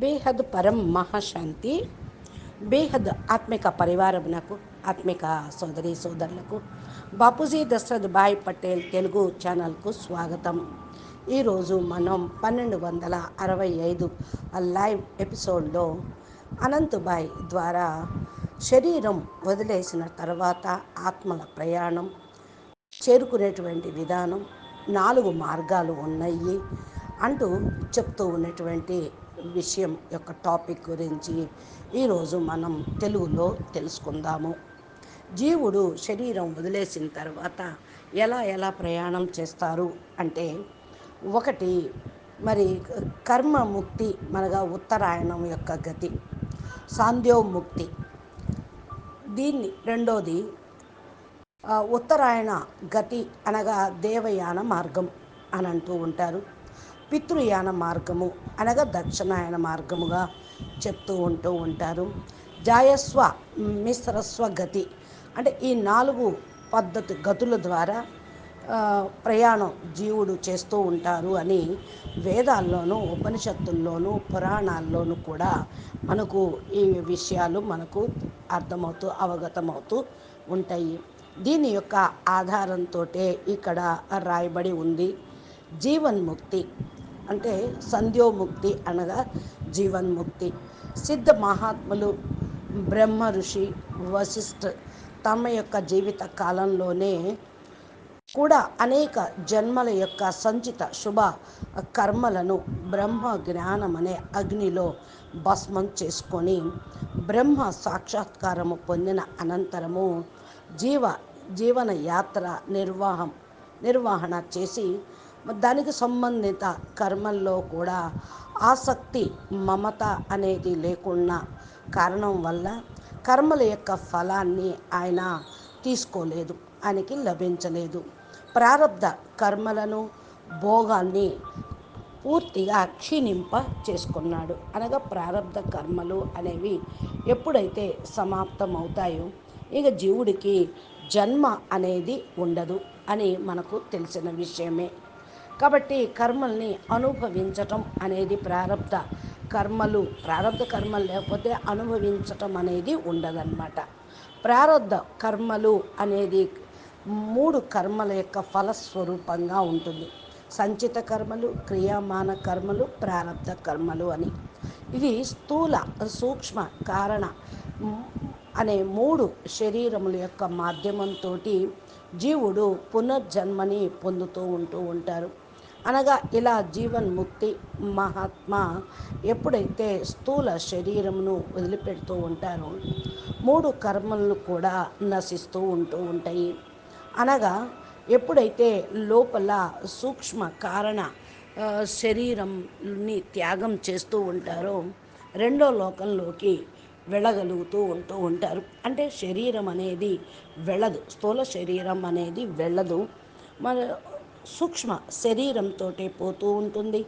బేహద్ పరం మహాశాంతి బేహద్ ఆత్మిక పరివారమునకు ఆత్మిక సోదరి సోదరులకు బాపూజీ దశరథ్ భాయ్ పటేల్ తెలుగు ఛానల్కు స్వాగతం. ఈరోజు మనం పన్నెండు వందల అరవై ఐదు లైవ్ ఎపిసోడ్లో అనంతుభాయ్ ద్వారా శరీరం వదిలేసిన తర్వాత ఆత్మల ప్రయాణం చేరుకునేటువంటి విధానం నాలుగు మార్గాలు ఉన్నాయి అంటూ చెప్తూ ఉన్నటువంటి విషయం యొక్క టాపిక్ గురించి ఈరోజు మనం తెలుగులో తెలుసుకుందాము. జీవుడు శరీరం వదిలేసిన తర్వాత ఎలా ఎలా ప్రయాణం చేస్తారు అంటే ఒకటి మరి కర్మముక్తి మనగా ఉత్తరాయణం యొక్క గతి సాంధ్యోముక్తి దీన్ని రెండోది ఉత్తరాయణ గతి అనగా దేవయాన మార్గం అని అంటూ ఉంటారు. పితృయాన మార్గము అనగా దక్షిణాయన మార్గముగా చెప్తూ ఉంటూ ఉంటారు. జాయస్వ మిశ్రస్వ గతి అంటే ఈ నాలుగు పద్ధతి గతుల ద్వారా ప్రయాణం జీవుడు చేస్తూ ఉంటారు అని వేదాల్లోనూ ఉపనిషత్తుల్లోనూ పురాణాల్లోనూ కూడా మనకు ఈ విషయాలు మనకు అర్థమవుతూ అవగతమవుతూ ఉంటాయి. దీని యొక్క ఆధారంతో ఇక్కడ రాయబడి ఉంది. జీవన్ముక్తి అంటే సంధ్యోముక్తి అనగా జీవన్ముక్తి. సిద్ధ మహాత్ములు బ్రహ్మ ఋషి వశిష్ఠ తమ యొక్క జీవిత కాలంలోనే కూడా అనేక జన్మల యొక్క సంచిత శుభ కర్మలను బ్రహ్మ జ్ఞానం అనే అగ్నిలో భస్మం చేసుకొని బ్రహ్మ సాక్షాత్కారము పొందిన అనంతరము జీవ జీవన యాత్ర నిర్వాహం నిర్వహణ చేసి దానికి సంబంధిత కర్మల్లో కూడా ఆసక్తి మమత అనేది లేకున్న కారణం వల్ల కర్మల యొక్క ఫలాన్ని ఆయన తీసుకోలేదు ఆయనకి లభించలేదు. ప్రారంధ కర్మలను భోగాన్ని పూర్తిగా క్షీణింప చేసుకున్నాడు. అనగా ప్రారంధ కర్మలు అనేవి ఎప్పుడైతే సమాప్తం అవుతాయో ఇక జీవుడికి జన్మ అనేది ఉండదు అని మనకు తెలిసిన విషయమే. కాబట్టి కర్మల్ని అనుభవించటం అనేది ప్రారంభ కర్మలు ప్రారంభ కర్మలు లేకపోతే అనుభవించటం అనేది ఉండదన్నమాట. ప్రారంధ కర్మలు అనేది మూడు కర్మల యొక్క ఫలస్వరూపంగా ఉంటుంది. సంచిత కర్మలు క్రియామాన కర్మలు ప్రారంధ కర్మలు అని. ఇవి స్థూల సూక్ష్మ కారణ అనే మూడు శరీరముల యొక్క మాధ్యమంతో జీవుడు పునర్జన్మని పొందుతూ ఉంటూ ఉంటారు. అనగా ఇలా జీవన్ముక్తి మహాత్మా ఎప్పుడైతే స్థూల శరీరమును వదిలిపెడుతూ ఉంటారో మూడు కర్మలను కూడా నశిస్తూ ఉంటూ ఉంటాయి. అనగా ఎప్పుడైతే లోపల సూక్ష్మ కారణ శరీరంని త్యాగం చేస్తూ ఉంటారో రెండో లోకంలోకి వెళ్ళగలుగుతూ ఉంటూ ఉంటారు. అంటే శరీరం అనేది వెళ్ళదు స్థూల శరీరం అనేది వెళ్ళదు. మన సూక్ష్మ శరీరంతో పోతూ ఉంటుంది.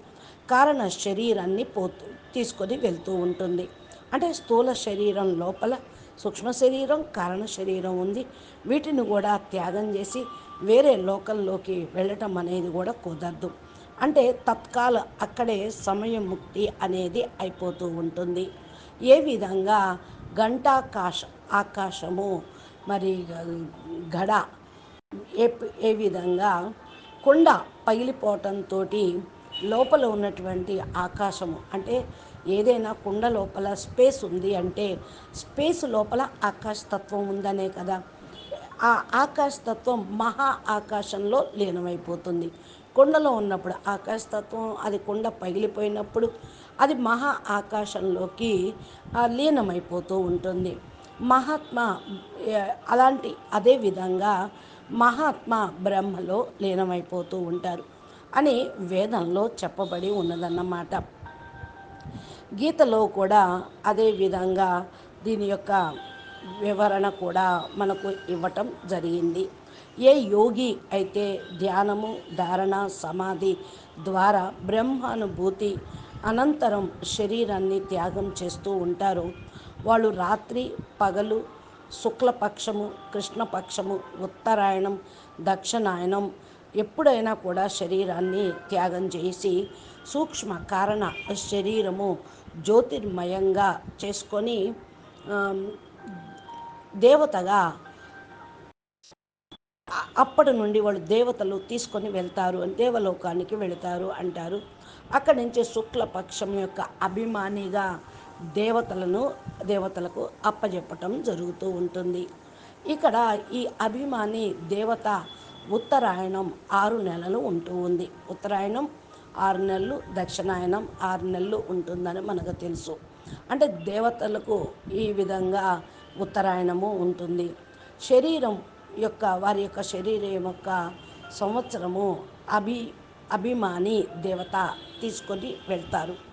కారణ శరీరాన్ని పోతూ తీసుకొని వెళ్తూ ఉంటుంది. అంటే స్థూల శరీరం లోపల సూక్ష్మ శరీరం కారణ శరీరం ఉంది. వీటిని కూడా త్యాగం చేసి వేరే లోకంలోకి వెళ్ళటం అనేది కూడా కుదరదు. అంటే తత్కాల అక్కడే సమయముక్తి అనేది అయిపోతూ ఉంటుంది. ఏ విధంగా గంటాకాశ ఆకాశము మరి గడ ఏ ఏ విధంగా కుండ పగిలిపోవటంతో లోపల ఉన్నటువంటి ఆకాశము అంటే ఏదైనా కుండ లోపల స్పేస్ ఉంది అంటే స్పేస్ లోపల ఆకాశతత్వం ఉందనే కదా. ఆ ఆకాశతత్వం మహా ఆకాశంలో లీనమైపోతుంది. కుండలో ఉన్నప్పుడు ఆకాశతత్వం అది కుండ పగిలిపోయినప్పుడు అది మహా ఆకాశంలోకి లీనమైపోతూ ఉంటుంది. మహాత్మ అలాంటి అదే విధంగా మహాత్మా బ్రహ్మలో లీనమైపోతూ ఉంటారు అని వేదంలో చెప్పబడి ఉన్నదన్నమాట. గీతలో కూడా అదే విధంగా దీని యొక్క వివరణ కూడా మనకు ఇవ్వటం జరిగింది. ఏ యోగి అయితే ధ్యానము ధారణ సమాధి ద్వారా బ్రహ్మానుభూతి అనంతరం శరీరాన్ని త్యాగం చేస్తూ ఉంటారో వాళ్ళు రాత్రి పగలు శుక్లపక్షము కృష్ణపక్షము ఉత్తరాయణం దక్షిణాయనం ఎప్పుడైనా కూడా శరీరాన్ని త్యాగం చేసి సూక్ష్మ కారణ శరీరము జ్యోతిర్మయంగా చేసుకొని దేవతగా అప్పటి నుండి వాళ్ళు దేవతలు తీసుకొని వెళ్తారు దేవలోకానికి వెళతారు అంటారు. అక్కడి నుంచి శుక్లపక్షం యొక్క అభిమానిగా దేవతలను దేవతలకు అప్పజెప్పటం జరుగుతూ ఉంటుంది. ఇక్కడ ఈ అభిమాని దేవత ఉత్తరాయణం ఆరు నెలలు ఉంటూ ఉంది. ఉత్తరాయణం ఆరు నెలలు దక్షిణాయనం ఆరు నెలలు ఉంటుందని మనకు తెలుసు. అంటే దేవతలకు ఈ విధంగా ఉత్తరాయణము ఉంటుంది. శరీరం యొక్క వారి యొక్క శరీరం యొక్క సంవత్సరము అభి అభిమాని దేవత తీసుకొని వెళ్తారు.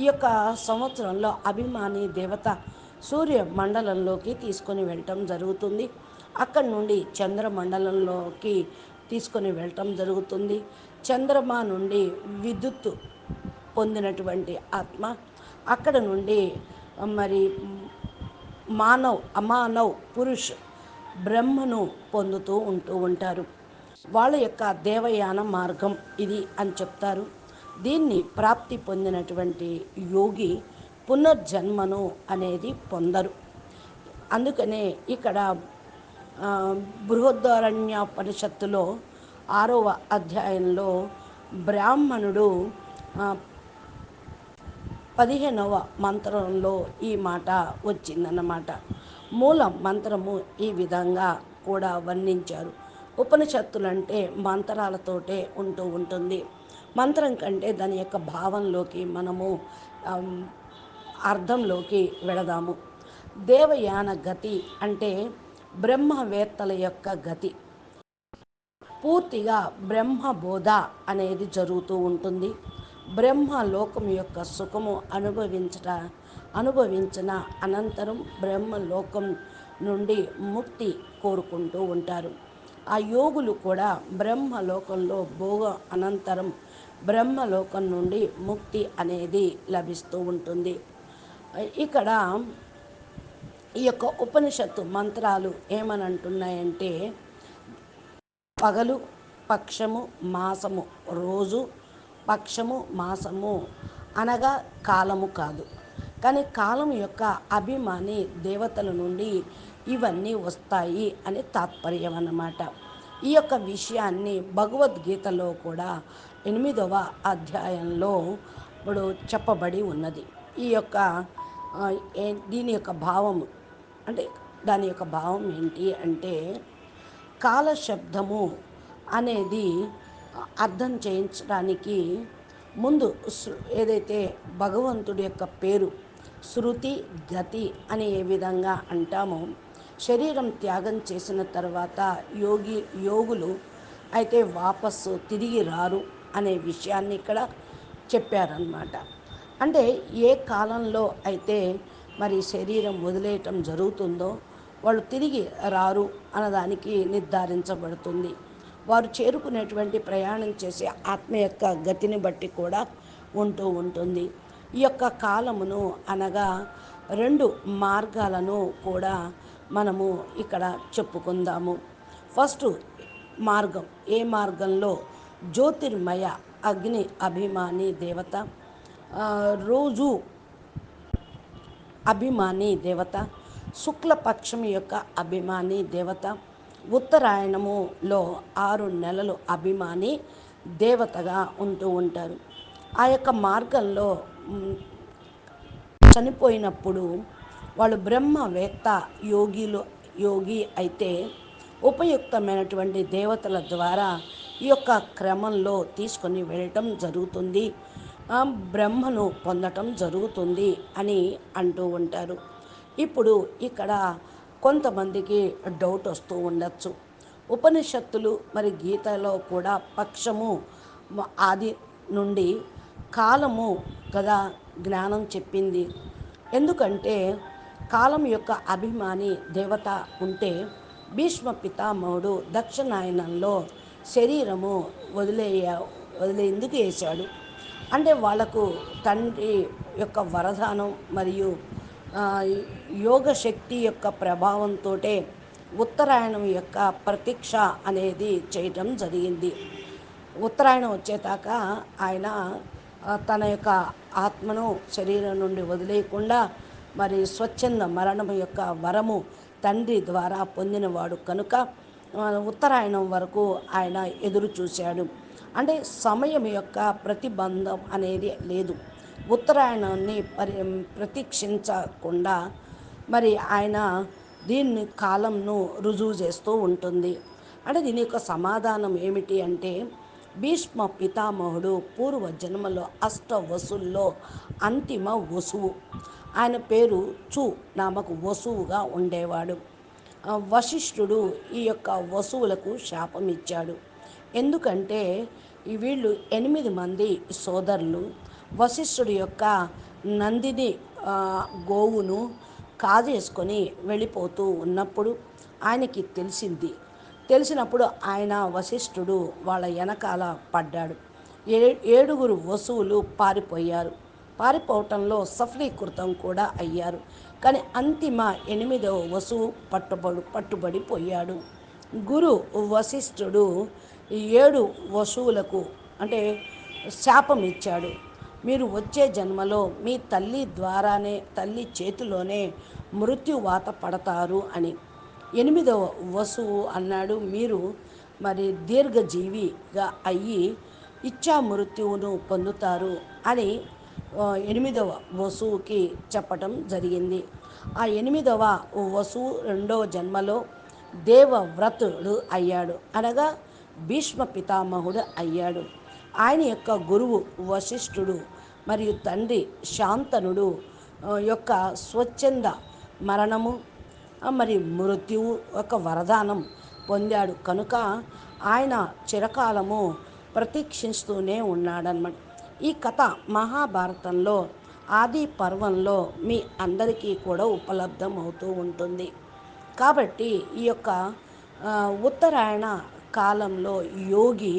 ఈ యొక్క సంవత్సరంలో అభిమాని దేవత సూర్య మండలంలోకి తీసుకొని వెళ్ళటం జరుగుతుంది. అక్కడి నుండి చంద్రమండలంలోకి తీసుకొని వెళ్ళటం జరుగుతుంది. చంద్రమా నుండి విద్యుత్ పొందినటువంటి ఆత్మ అక్కడ నుండి మరి మానవ్ అమానవ్ పురుష్ బ్రహ్మను పొందుతూ ఉంటూ ఉంటారు. వాళ్ళ యొక్క దేవయాన మార్గం ఇది అని చెప్తారు. దీన్ని ప్రాప్తి పొందినటువంటి యోగి పునర్జన్మను అనేది పొందరు. అందుకనే ఇక్కడ బృహద్వారణ్య పరిషత్తులో ఆరవ అధ్యాయంలో బ్రాహ్మణుడు పదిహేనవ మంత్రంలో ఈ మాట వచ్చిందన్నమాట. మూల మంత్రము ఈ విధంగా కూడా వర్ణించారు. ఉపనిషత్తులంటే మంత్రాలతోటే ఉంటూ ఉంటుంది. మంత్రం కంటే దాని యొక్క భావంలోకి మనము అర్థంలోకి వెళదాము. దేవయాన గతి అంటే బ్రహ్మవేత్తల యొక్క గతి. పూర్తిగా బ్రహ్మబోధ అనేది జరుగుతూ ఉంటుంది. బ్రహ్మ లోకం యొక్క సుఖము అనుభవించట అనుభవించిన అనంతరం బ్రహ్మలోకం నుండి ముక్తి కోరుకుంటూ ఉంటారు. ఆ యోగులు కూడా బ్రహ్మలోకంలో భోగ అనంతరం బ్రహ్మలోకం నుండి ముక్తి అనేది లభిస్తూ ఉంటుంది. ఇక్కడ ఈ యొక్క ఉపనిషత్తు మంత్రాలు ఏమని అంటున్నాయంటే పగలు పక్షము మాసము రోజు పక్షము మాసము అనగా కాలము కాదు. కానీ కాలం యొక్క అభిమాని దేవతల నుండి ఇవన్నీ వస్తాయి అని తాత్పర్యం అన్నమాట. ఈ యొక్క విషయాన్ని భగవద్గీతలో కూడా ఎనిమిదవ అధ్యాయంలో ఇప్పుడు చెప్పబడి ఉన్నది. ఈ యొక్క దీని యొక్క భావము అంటే దాని యొక్క భావం ఏంటి అంటే కాలశబ్దము అనేది అర్థం చేయించడానికి ముందు ఏదైతే భగవంతుడి యొక్క పేరు శృతి గతి అని ఏ విధంగా అంటామో శరీరం త్యాగం చేసిన తర్వాత యోగి యోగులు అయితే వాపస్సు తిరిగి రారు. అనే విషయాన్ని ఇక్కడ చెప్పారనమాట అంటే ఏ కాలంలో అయితే మరి శరీరం వదిలేయటం జరుగుతుందో వాళ్ళు తిరిగి రారు అన్నదానికి నిర్ధారించబడుతుంది. వారు చేరుకునేటువంటి ప్రయాణం చేసే ఆత్మ యొక్క గతిని బట్టి కూడా ఉంటూ ఉంటుంది. ఈ యొక్క కాలమును అనగా రెండు మార్గాలను కూడా మనము ఇక్కడ చెప్పుకుందాము. ఫస్ట్ మార్గం ఏ మార్గంలో జ్యోతిర్మయ అగ్ని అభిమాని దేవత రోజు అభిమాని దేవత శుక్లపక్షం యొక్క అభిమాని దేవత ఉత్తరాయణములో ఆరు నెలలు అభిమాని దేవతగా ఉంటూ ఉంటారు. ఆ యొక్క మార్గంలో చనిపోయినప్పుడు వాళ్ళు బ్రహ్మవేత్త యోగిలు యోగి అయితే ఉపయుక్తమైనటువంటి దేవతల ద్వారా ఈ యొక్క క్రమంలో తీసుకొని వెళ్ళటం జరుగుతుంది. బ్రహ్మను పొందటం జరుగుతుంది అని అంటూ ఉంటారు. ఇప్పుడు ఇక్కడ కొంతమందికి డౌట్ వస్తూ ఉండొచ్చు. ఉపనిషత్తులు మరి గీతలో కూడా పక్షము ఆది నుండి కాలము కదా జ్ఞానం చెప్పింది. ఎందుకంటే కాలం యొక్క అభిమాని దేవత ఉంటే భీష్మ పితామహుడు దక్షిణాయనంలో శరీరము వదిలేయ వదిలేందుకు వేశాడు. అంటే వాళ్ళకు తండ్రి యొక్క వరదానం మరియు యోగ శక్తి యొక్క ప్రభావంతో ఉత్తరాయణం యొక్క ప్రతీక్ష అనేది చేయటం జరిగింది. ఉత్తరాయణం వచ్చేదాకా ఆయన తన యొక్క ఆత్మను శరీరం నుండి వదిలేయకుండా మరి స్వచ్ఛంద మరణం యొక్క వరము తండ్రి ద్వారా పొందినవాడు కనుక ఉత్తరాయణం వరకు ఆయన ఎదురు చూశాడు. అంటే సమయం యొక్క ప్రతిబంధం అనేది లేదు. ఉత్తరాయణాన్ని పరి ప్రతీక్షించకుండా మరి ఆయన దీన్ని కాలంను రుజువు చేస్తూ ఉంటుంది. అంటే దీని యొక్క సమాధానం ఏమిటి అంటే భీష్మ పితామహుడు పూర్వ జన్మలో అష్ట వసుల్లో అంతిమ వసువు. ఆయన పేరు చు నామకు వసువుగా ఉండేవాడు. వశిష్ఠుడు ఈ యొక్క వసువులకు శాపం ఇచ్చాడు ఎందుకంటే వీళ్ళు ఎనిమిది మంది సోదరులు. వశిష్ఠుడి యొక్క నందిని గోవును కాజేసుకొని వెళ్ళిపోతూ ఉన్నప్పుడు ఆయనకి తెలిసింది. తెలిసినప్పుడు ఆయన వశిష్ఠుడు వాళ్ళ వెనకాల పడ్డాడు. ఏ ఏడుగురు వసువులు పారిపోయారు. పారిపోవటంలో సఫలీకృతం కూడా అయ్యారు. కానీ అంతిమ ఎనిమిదవ వసువు పట్టుబడు పట్టుబడిపోయాడు. గురు వశిష్ఠుడు ఏడు వసువులకు అంటే శాపం ఇచ్చాడు మీరు వచ్చే జన్మలో మీ తల్లి ద్వారానే తల్లి చేతిలోనే మృత్యువాత పడతారు అని. ఎనిమిదవ వసువు అన్నాడు. మీరు మరి దీర్ఘజీవిగా అయ్యి ఇచ్చా మృత్యువును పొందుతారు అని ఎనిమిదవ వసువుకి చెప్పటం జరిగింది. ఆ ఎనిమిదవ వసువు రెండవ జన్మలో దేవవ్రతుడు అయ్యాడు. అనగా భీష్మ పితామహుడు అయ్యాడు. ఆయన యొక్క గురువు వశిష్ఠుడు మరియు తండ్రి శాంతనుడు యొక్క స్వచ్ఛంద మరణము మరి మృత్యువు యొక్క వరదానం పొందాడు. కనుక ఆయన చిరకాలము ప్రతీక్షిస్తూనే ఉన్నాడనమాట ఈ కథ మహాభారతంలో ఆది పర్వంలో మీ అందరికీ కూడా ఉపలబ్ధం అవుతూ ఉంటుంది. కాబట్టి ఈ యొక్క ఉత్తరాయణ కాలంలో యోగి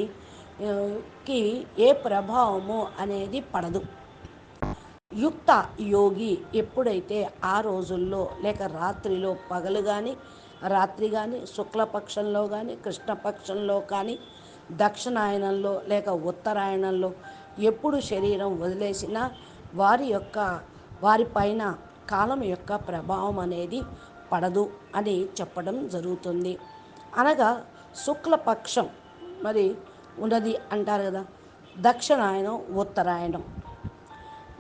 కి ఏ ప్రభావము అనేది పడదు. యుక్త యోగి ఎప్పుడైతే ఆ రోజుల్లో లేక రాత్రిలో పగలు కానీ రాత్రి కానీ శుక్లపక్షంలో కానీ కృష్ణపక్షంలో కానీ దక్షిణాయనంలో లేక ఉత్తరాయణంలో ఎప్పుడు శరీరం వదిలేసినా వారి యొక్క వారిపైన కాలం యొక్క ప్రభావం అనేది పడదు అని చెప్పడం జరుగుతుంది. అనగా శుక్లపక్షం మరి ఉన్నది అంటారు కదా దక్షిణాయనం ఉత్తరాయణం.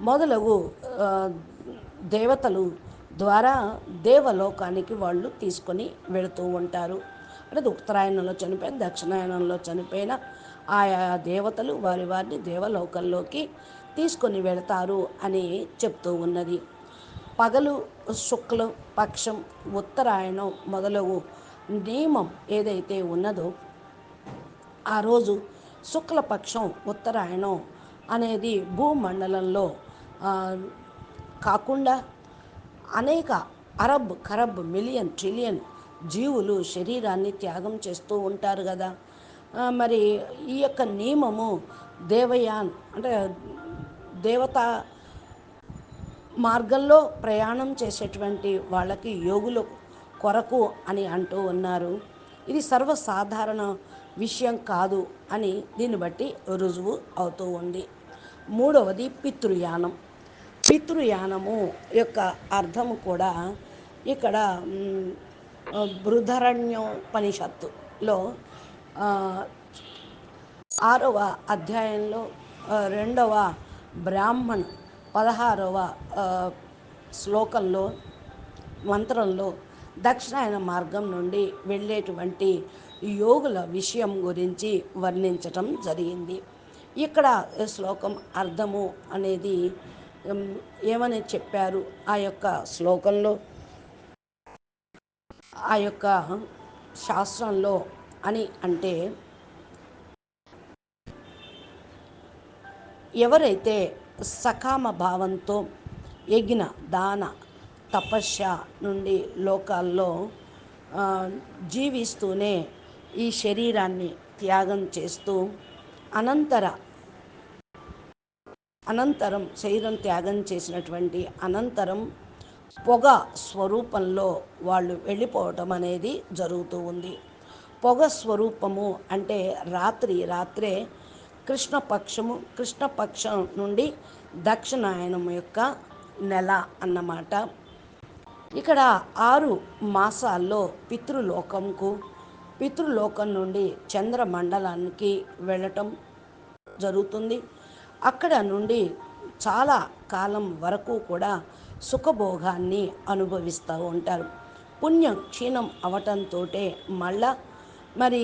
మొదలగు దేవతలు ద్వారా దేవలోకానికి వాళ్ళు తీసుకొని వెళుతూ ఉంటారు. అంటే ఉత్తరాయణంలో చనిపోయిన దక్షిణాయనంలో చనిపోయిన ఆయా దేవతలు వారి వారిని దేవలోకంలోకి తీసుకొని వెళతారు అని చెప్తూ ఉన్నది. పగలు శుక్ల పక్షం ఉత్తరాయణం మొదలగు నియమం ఏదైతే ఉన్నదో ఆ రోజు శుక్లపక్షం ఉత్తరాయణం అనేది భూమండలంలో కాకుండా అనేక అరబ్ ఖరబ్ మిలియన్ ట్రిలియన్ జీవులు శరీరాన్ని త్యాగం చేస్తూ ఉంటారు కదా. మరి ఈ యొక్క నియమము దేవయాన్ అంటే దేవత మార్గంలో ప్రయాణం చేసేటువంటి వాళ్ళకి యోగుల కొరకు అని అంటూ ఉన్నారు. ఇది సర్వసాధారణ విషయం కాదు అని దీన్ని బట్టి రుజువు అవుతూ ఉంది. మూడవది పితృయానం. పితృయానము యొక్క అర్థము కూడా ఇక్కడ బృధరణ్యోపనిషత్తులో ఆరవ అధ్యాయంలో రెండవ బ్రాహ్మణ్ పదహారవ శ్లోకంలో మంత్రంలో దక్షిణాయన మార్గం నుండి వెళ్ళేటువంటి యోగుల విషయం గురించి వర్ణించటం జరిగింది. ఇక్కడ శ్లోకం అర్థము అనేది ఏమని చెప్పారు? ఆ యొక్క శ్లోకంలో ఆ యొక్క శాస్త్రంలో అని అంటే ఎవరైతే సకామ భావంతో ఎగిన దాన తపస్య నుండి లోకాల్లో జీవిస్తూనే ఈ శరీరాన్ని త్యాగం చేస్తూ అనంతర అనంతరం శరీరం త్యాగం చేసినటువంటి అనంతరం పొగ స్వరూపంలో వాళ్ళు వెళ్ళిపోవటం అనేది జరుగుతూ ఉంది. పొగ స్వరూపము అంటే రాత్రి రాత్రే కృష్ణపక్షము కృష్ణపక్షం నుండి దక్షిణాయనం యొక్క నెల అన్నమాట. ఇక్కడ ఆరు మాసాల్లో పితృలోకంకు పితృలోకం నుండి చంద్రమండలానికి వెళ్ళటం జరుగుతుంది. అక్కడ నుండి చాలా కాలం వరకు కూడా సుఖభోగాన్ని అనుభవిస్తూ ఉంటారు. పుణ్యం క్షీణం అవటంతో మళ్ళా మరి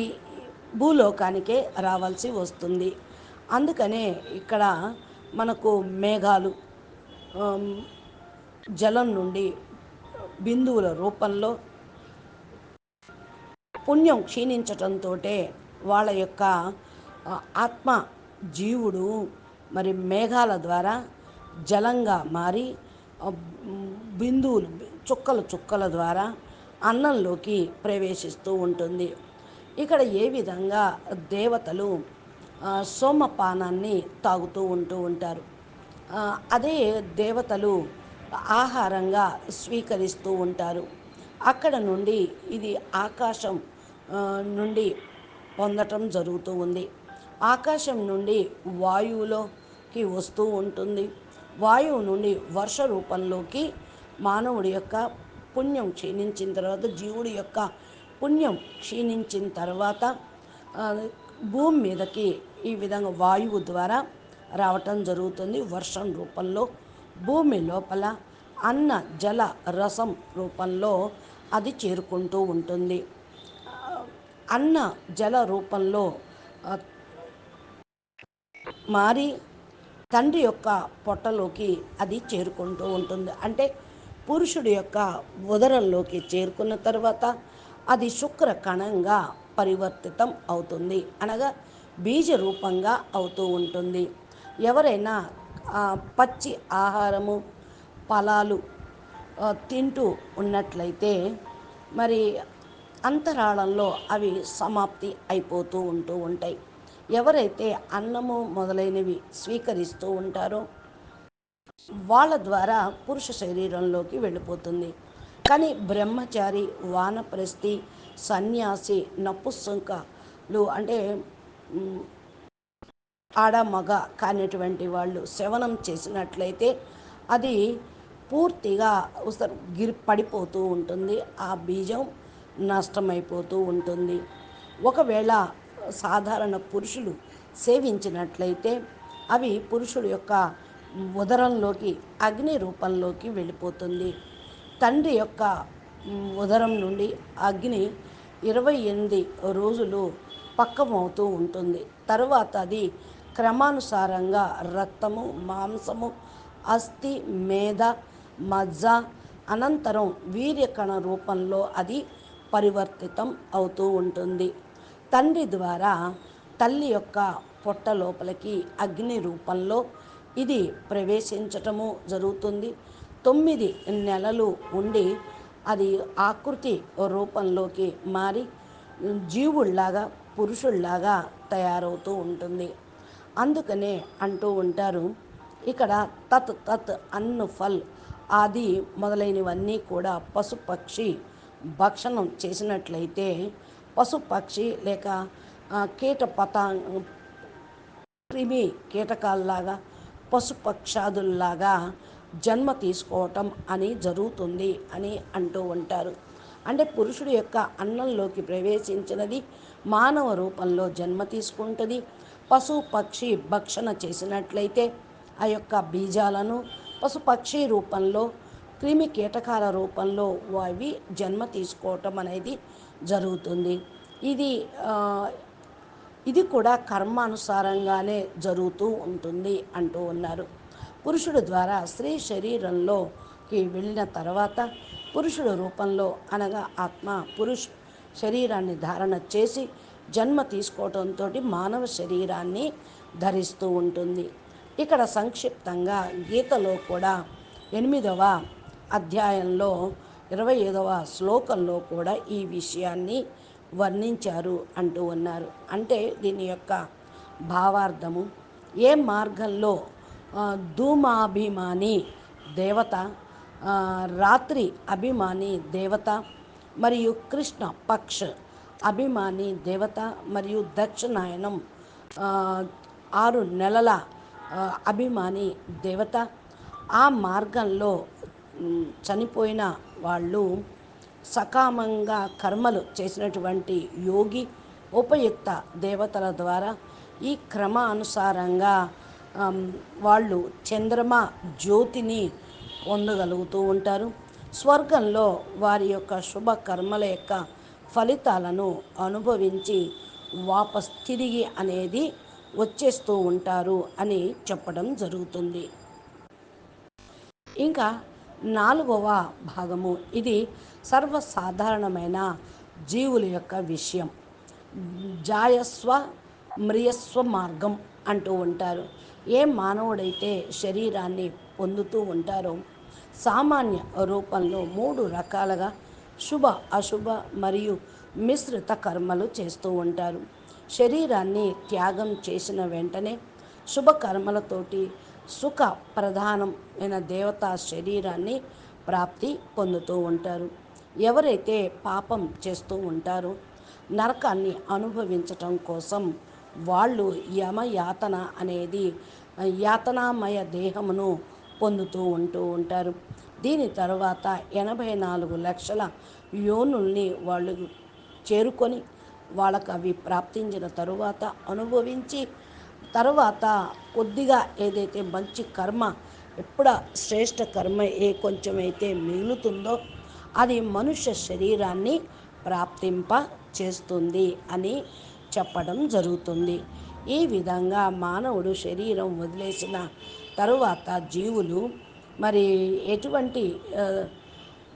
భూలోకానికే రావాల్సి వస్తుంది. అందుకనే ఇక్కడ మనకు మేఘాలు జలం నుండి బిందువుల రూపంలో పుణ్యం క్షీణించటంతో వాళ్ళ యొక్క ఆత్మ జీవుడు మరి మేఘాల ద్వారా జలంగా మారి బిందువులు చుక్కల చుక్కల ద్వారా అన్నంలోకి ప్రవేశిస్తూ ఉంటుంది. ఇక్కడ ఏ విధంగా దేవతలు సోమపానాన్ని తాగుతూ ఉంటూ ఉంటారు? అదే దేవతలు ఆహారంగా స్వీకరిస్తూ ఉంటారు. అక్కడ నుండి ఇది ఆకాశం నుండి పొందటం జరుగుతూ ఉంది. ఆకాశం నుండి వాయువులోకి వస్తూ ఉంటుంది. వాయువు నుండి వర్ష రూపంలోకి మానవుడి యొక్క పుణ్యం క్షీణించిన తర్వాత జీవుడి యొక్క పుణ్యం క్షీణించిన తర్వాత భూమి మీదకి ఈ విధంగా వాయువు ద్వారా రావటం జరుగుతుంది. వర్షం రూపంలో భూమి లోపల అన్న జల రసం రూపంలో అది చేరుకుంటూ ఉంటుంది. అన్న జల రూపంలో మారి తండ్రి యొక్క పొట్టలోకి అది చేరుకుంటూ ఉంటుంది. అంటే పురుషుడి యొక్క ఉదరంలోకి చేరుకున్న తర్వాత అది శుక్ర కణంగా పరివర్తితం అవుతుంది. అనగా బీజ రూపంగా అవుతూ ఉంటుంది. ఎవరైనా పచ్చి ఆహారము ఫలాలు తింటూ ఉన్నట్లయితే మరి అంతరాళంలో అవి సమాప్తి అయిపోతూ ఉంటూ ఉంటాయి. ఎవరైతే అన్నము మొదలైనవి స్వీకరిస్తూ ఉంటారో వాళ్ళ ద్వారా పురుష శరీరంలోకి వెళ్ళిపోతుంది. కానీ బ్రహ్మచారి వానప్రస్థి సన్యాసి నపుసంకలు అంటే ఆడ మగ కానిటువంటి వాళ్ళు శవనం చేసినట్లయితే అది పూర్తిగా గిరి పడిపోతూ ఉంటుంది. ఆ బీజం నష్టమైపోతూ ఉంటుంది. ఒకవేళ సాధారణ పురుషులు సేవించినట్లయితే అవి పురుషుడు యొక్క ఉదరంలోకి అగ్ని రూపంలోకి వెళ్ళిపోతుంది. తండ్రి యొక్క ఉదరం నుండి అగ్ని ఇరవై ఎనిమిది రోజులు పక్కమవుతూ ఉంటుంది. తర్వాత అది క్రమానుసారంగా రక్తము మాంసము అస్థి మేధ మజ్జ అనంతరం వీర్యకణ రూపంలో అది పరివర్తితం అవుతూ ఉంటుంది. తండ్రి ద్వారా తల్లి యొక్క పొట్ట లోపలికి అగ్ని రూపంలో ఇది ప్రవేశించటము జరుగుతుంది. తొమ్మిది నెలలు ఉండి అది ఆకృతి రూపంలోకి మారి జీవుల్లాగా పురుషుల్లాగా తయారవుతూ ఉంటుంది. అందుకనే అంటూ ఉంటారు ఇక్కడ తత్ తత్ అన్ను ఫల్ ఆది మొదలైనవన్నీ కూడా పశుపక్షి భక్షణం చేసినట్లయితే పశుపక్షి లేక కీట పతా క్రిమి కీటకాల్లాగా పశుపక్షాదుల్లాగా జన్మ తీసుకోవటం అని జరుగుతుంది అని అంటూ ఉంటారు. అంటే పురుషుడు యొక్క అన్నంలోకి ప్రవేశించినది మానవ రూపంలో జన్మ తీసుకుంటుంది. పశు పక్షి భక్షణ చేసినట్లయితే ఆ యొక్క బీజాలను పశుపక్షి రూపంలో క్రిమి కీటకాల రూపంలో అవి జన్మ తీసుకోవటం అనేది జరుగుతుంది. ఇది ఇది కూడా కర్మానుసారంగానే జరుగుతూ ఉంటుంది అంటూ ఉన్నారు. పురుషుడు ద్వారా స్త్రీ శరీరంలోకి వెళ్ళిన తర్వాత పురుషుడు రూపంలో అనగా ఆత్మ పురుష్ శరీరాన్ని ధారణ చేసి జన్మ తీసుకోవటంతో మానవ శరీరాన్ని ధరిస్తూ ఉంటుంది. ఇక్కడ సంక్షిప్తంగా గీతలో కూడా ఎనిమిదవ అధ్యాయంలో ఇరవై ఐదవ శ్లోకంలో కూడా ఈ విషయాన్ని వర్ణించారు అంటూ ఉన్నారు. అంటే దీని యొక్క భావార్థము ఏ మార్గంలో ధూమాభిమాని దేవత రాత్రి అభిమాని దేవత మరియు కృష్ణ పక్ష అభిమాని దేవత మరియు దక్షిణాయనం ఆరు నెలల అభిమాని దేవత. ఆ మార్గంలో చనిపోయిన వాళ్ళు సకామంగా కర్మలు చేసినటువంటి యోగి ఉపయుక్త దేవతల ద్వారా ఈ క్రమానుసారంగా వాళ్ళు చంద్రమ జ్యోతిని పొందగలుగుతూ ఉంటారు. స్వర్గంలో వారి యొక్క శుభ కర్మల యొక్క ఫలితాలను అనుభవించి వాపస్ తిరిగి అనేది వచ్చేస్తూ ఉంటారు అని చెప్పడం జరుగుతుంది. ఇంకా నాలుగవ భాగము. ఇది సర్వసాధారణమైన జీవుల యొక్క విషయం. జాయస్వ మ్రియస్వ మార్గం అంటూ ఉంటారు. ఏ మానవుడైతే శరీరాన్ని పొందుతూ ఉంటారో సామాన్య రూపంలో మూడు రకాలుగా శుభ అశుభ మరియు మిశ్రిత కర్మలు చేస్తూ ఉంటారు. శరీరాన్ని త్యాగం చేసిన వెంటనే శుభ కర్మలతోటి సుఖ ప్రధానమైన దేవతా శరీరాన్ని ప్రాప్తి పొందుతూ ఉంటారు. ఎవరైతే పాపం చేస్తూ ఉంటారో నరకాన్ని అనుభవించటం కోసం వాళ్ళు యమయాతన అనేది యాతనామయ దేహమును పొందుతూ ఉంటూ ఉంటారు. దీని తర్వాత ఎనభై నాలుగు లక్షల యోనుల్ని వాళ్ళు చేరుకొని వాళ్ళకు అవి ప్రాప్తించిన తరువాత అనుభవించి తర్వాత కొద్దిగా ఏదైతే మంచి కర్మ ఎప్పుడ శ్రేష్ఠ కర్మ ఏ కొంచెమైతే మిగులుతుందో అది మనుష్య శరీరాన్ని ప్రాప్తింప చేస్తుంది అని చెప్పడం జరుగుతుంది. ఈ విధంగా మానవుడు శరీరం వదిలేసిన తరువాత జీవులు మరి ఎటువంటి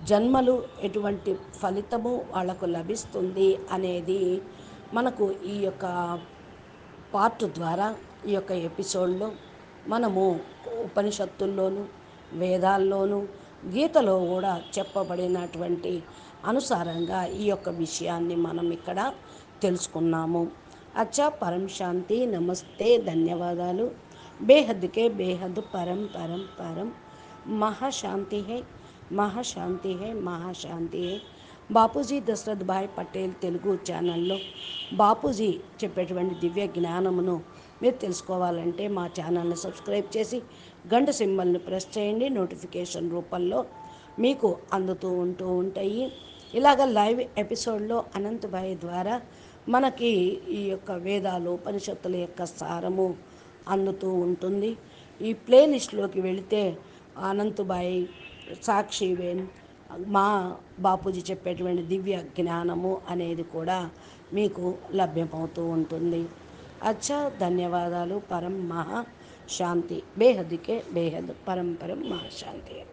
జన్మలు ఎటువంటి ఫలితము వాళ్ళకు లభిస్తుంది అనేది మనకు ఈ యొక్క పార్ట్ ద్వారా ఈ యొక్క ఎపిసోడ్లో మనము ఉపనిషత్తుల్లోనూ వేదాల్లోనూ గీతలో కూడా చెప్పబడినటువంటి అనుసారంగా ఈ యొక్క విషయాన్ని మనం ఇక్కడ తెలుసుకున్నాము. అచ్చా పరం శాంతి నమస్తే ధన్యవాదాలు. బేహద్కే బేహద్ పరం పరం పరం. మహాశాంతి హే మహాశాంతి హే మహాశాంతి హే బాపూజీ దశరథ్ భాయ్ పటేల్ తెలుగు ఛానల్లో బాపూజీ చెప్పేటువంటి దివ్య జ్ఞానమును మీరు తెలుసుకోవాలంటే మా ఛానల్ని సబ్స్క్రైబ్ చేసి గంట సింబల్ని ప్రెస్ చేయండి. నోటిఫికేషన్ రూపంలో మీకు అందుతూ ఉంటూ ఉంటాయి. ఇలాగ లైవ్ ఎపిసోడ్లో అనంతభాయ్ ద్వారా మనకి ఈ యొక్క వేదాలు ఉపనిషత్తుల యొక్క సారము అందుతూ ఉంటుంది. ఈ ప్లేలిస్ట్లోకి వెళితే అనంతుబాయి సాక్షివేన్ మా బాపూజీ చెప్పేటువంటి దివ్య జ్ఞానము అనేది కూడా మీకు లభ్యమవుతూ ఉంటుంది. అచ్చా ధన్యవాదాలు. పరం మహా శాంతి. బేహద్కే బేహద్. పరం పరం మహాశాంతి